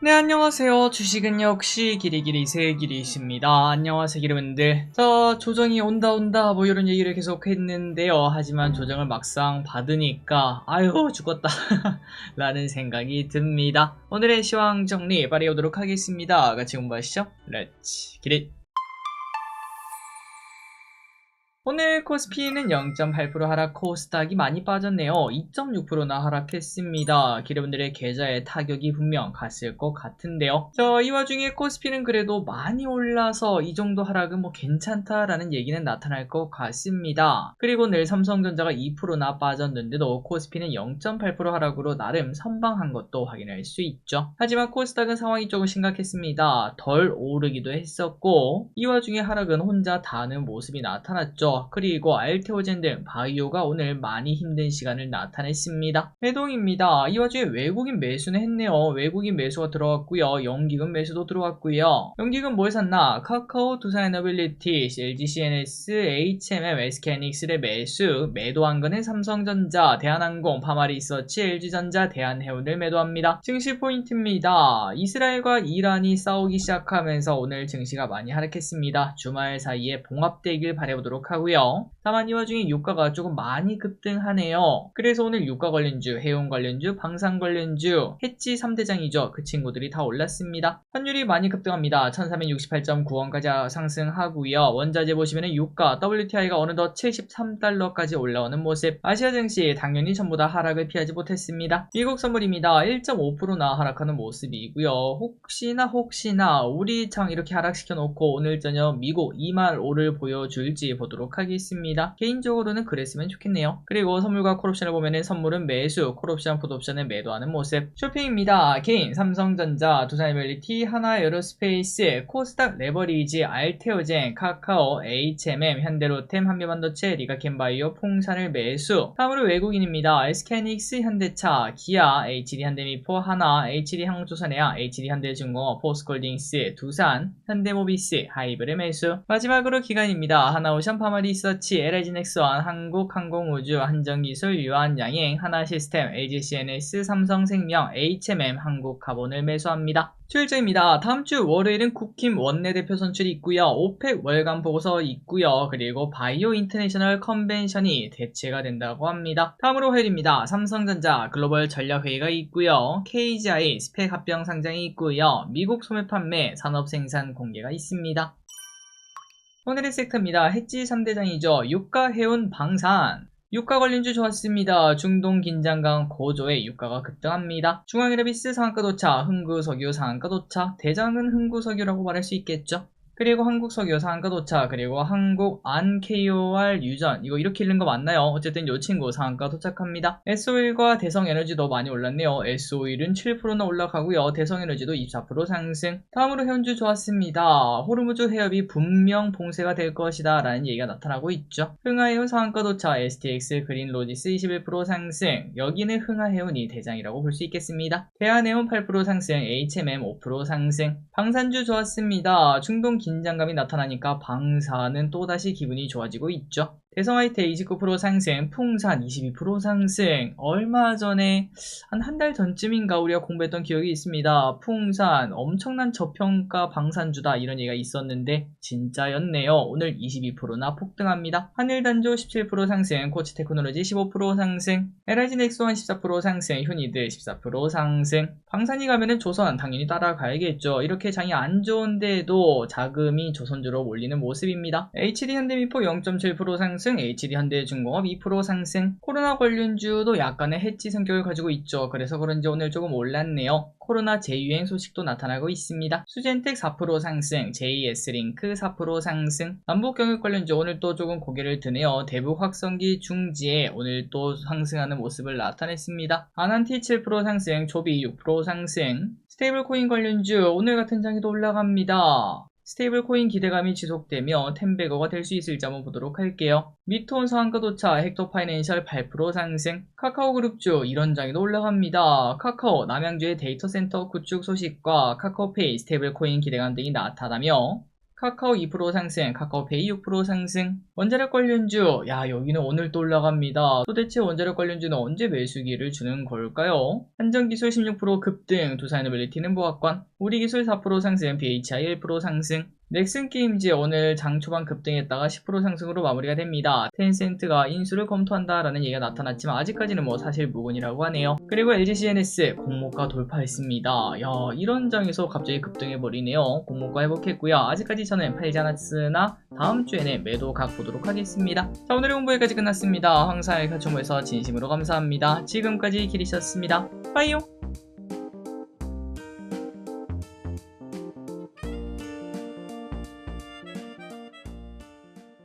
네, 안녕하세요. 주식은 역시 기리기리 세기리십니다. 안녕하세요, 여러분들. 자, 조정이 온다, 온다, 뭐 이런 얘기를 계속 했는데요. 하지만 조정을 막상 받으니까, 아유, 죽었다. 라는 생각이 듭니다. 오늘의 시황 정리 오도록 하겠습니다. 같이 공부하시죠. 렛츠 기릿. 오늘 코스피는 0.8% 하락, 코스닥이 많이 빠졌네요. 2.6%나 하락했습니다. 기여분들의 계좌에 타격이 분명 갔을 것 같은데요. 자, 이 와중에 코스피는 그래도 많이 올라서 이 정도 하락은 뭐 괜찮다라는 얘기는 나타날 것 같습니다. 그리고 내일 삼성전자가 2%나 빠졌는데도 코스피는 0.8% 하락으로 나름 선방한 것도 확인할 수 있죠. 하지만 코스닥은 상황이 조금 심각했습니다. 덜 오르기도 했었고 이 와중에 하락은 혼자 다는 모습이 나타났죠. 그리고 알테오젠 등 바이오가 오늘 많이 힘든 시간을 나타냈습니다. 해동입니다. 이 와 중에 외국인 매수는 했네요. 외국인 매수가 들어왔고요. 연기금 매수도 들어왔고요. 연기금 뭘 샀나? 카카오, 두산에너빌리티, LGCNS, HMM, SK하이닉스의 매수, 매도한 거는 삼성전자, 대한항공, 파마리서치, LG전자, 대한해운을 매도합니다. 증시 포인트입니다. 이스라엘과 이란이 싸우기 시작하면서 오늘 증시가 많이 하락했습니다. 주말 사이에 봉합되길 바라보도록 하고요. 다만 이 와 중에 유가가 조금 많이 급등하네요. 그래서 오늘 유가 관련주, 해운 관련주, 방산 관련주, 해치 3대장이죠. 그 친구들이 다 올랐습니다. 환율이 많이 급등합니다. 1368.9원까지 상승하고요. 원자재 보시면은 유가, WTI가 어느덧 73달러까지 올라오는 모습. 아시아 증시 당연히 전부 다 하락을 피하지 못했습니다. 미국 선물입니다. 1.5%나 하락하는 모습이고요. 혹시나 혹시나 우리 장 이렇게 하락시켜 놓고 오늘 저녁 미국 2만 5를 보여줄지 보도록 하겠습니다. 개인적으로는 그랬으면 좋겠네요. 그리고 선물과 콜옵션을 보면은 선물은 매수, 콜옵션, 풋옵션은 매도하는 모습. 쇼핑입니다. 개인, 삼성전자, 두산에너리티, 하나 에어로스페이스, 코스닥 레버리지, 알테오젠, 카카오, HMM, 현대로템, 한미반도체, 리가켄바이오, 풍산을 매수. 다음으로 외국인입니다. SK하이닉스, 현대차, 기아, HD 현대미포, 하나, HD 항조선해양, HD 현대중공업, 포스콜딩스, 두산, 현대모비스, 하이브를 매수. 마지막으로 기관입니다. 하나오션, 파마 리서치, LG넥스원, 한국항공우주, 한정기술, 유한양행, 하나시스템, AGCNS, 삼성생명, HMM, 한국카본을 매수합니다. 출일정입니다. 다음 주 월요일은 국힘 원내대표 선출이 있고요. 오펙 월간 보고서 있고요. 그리고 바이오 인터내셔널 컨벤션이 대체가 된다고 합니다. 다음으로 화요일입니다. 삼성전자 글로벌 전략회의가 있고요. KGI 스펙 합병 상장이 있고요. 미국 소매 판매 산업 생산 공개가 있습니다. 오늘의 섹터입니다. 해지 3대장이죠. 유가, 해운, 방산. 유가 관련주 좋았습니다. 중동 긴장감 고조에 유가가 급등합니다. 중앙이라비스 상한가 도착, 흥구 석유 상한가 도착, 대장은 흥구 석유라고 말할 수 있겠죠. 그리고 한국석유 상한가 도착, 그리고 한국 안KOR 유전 이거 이렇게 읽는 거 맞나요? 어쨌든 요 친구 상한가 도착합니다. S5일과 대성에너지도 많이 올랐네요. S5일은 7%나 올라가고요. 대성에너지도 24% 상승. 다음으로 현주 좋았습니다. 호르무즈 해협이 분명 봉쇄가 될 것이다 라는 얘기가 나타나고 있죠. 흥하해운 상한가 도착, STX 그린 로지스 21% 상승. 여기는 흥하해운이 대장이라고 볼 수 있겠습니다. 대한해운 8% 상승, HMM 5% 상승. 방산주 좋았습니다. 중동 긴장감이 나타나니까 방사는 또다시 기분이 좋아지고 있죠. 대성하이테 29% 상승, 풍산 22% 상승. 얼마 전에 한 한 달 전쯤인가 우리가 공부했던 기억이 있습니다. 풍산 엄청난 저평가 방산주다 이런 얘기가 있었는데 진짜였네요. 오늘 22%나 폭등합니다. 한일단조 17% 상승, 코치테크놀로지 15% 상승, LIG 넥스원 14% 상승, 휴니드 14% 상승. 방산이 가면은 조선 당연히 따라가야겠죠. 이렇게 장이 안 좋은데도 자금이 조선주로 몰리는 모습입니다. HD 현대미포 0.7% 상승, HD 현대중공업 2% 상승. 코로나 관련주도 약간의 해치 성격을 가지고 있죠. 그래서 그런지 오늘 조금 올랐네요. 코로나 재유행 소식도 나타나고 있습니다. 수젠텍 4% 상승, JS링크 4% 상승. 남북경협 관련주 오늘 또 조금 고개를 드네요. 대북 확성기 중지에 오늘 또 상승하는 모습을 나타냈습니다. 아난티 7% 상승, 조비 6% 상승. 스테이블 코인 관련주 오늘 같은 장에도 올라갑니다. 스테이블 코인 기대감이 지속되며 텐베거가 될 수 있을지 한번 보도록 할게요. 미톤 상한가 도차, 헥토 파이낸셜 8% 상승, 카카오 그룹주 이런 장에도 올라갑니다. 카카오 남양주의 데이터 센터 구축 소식과 카카오페이 스테이블 코인 기대감 등이 나타나며 카카오 2% 상승, 카카오페이 6% 상승, 원자력 관련주, 야, 여기는 오늘 또 올라갑니다. 도대체 원자력 관련주는 언제 매수기를 주는 걸까요? 한전기술 16% 급등, 두산에너빌리티는 보합권, 우리기술 4% 상승, BHI 1% 상승, 넥슨게임즈 오늘 장 초반 급등했다가 10% 상승으로 마무리가 됩니다. 텐센트가 인수를 검토한다라는 얘기가 나타났지만 아직까지는 뭐 사실 무근이라고 하네요. 그리고 LGGNS 공모가 돌파했습니다. 야 이런 장에서 갑자기 급등해버리네요. 공모가 회복했고요. 아직까지 저는 팔지 않았으나 다음 주에는 매도 각 보도록 하겠습니다. 자 오늘의 공부 여기까지 끝났습니다. 황사의 가초모에서 진심으로 감사합니다. 지금까지 길이셨습니다. 빠이요.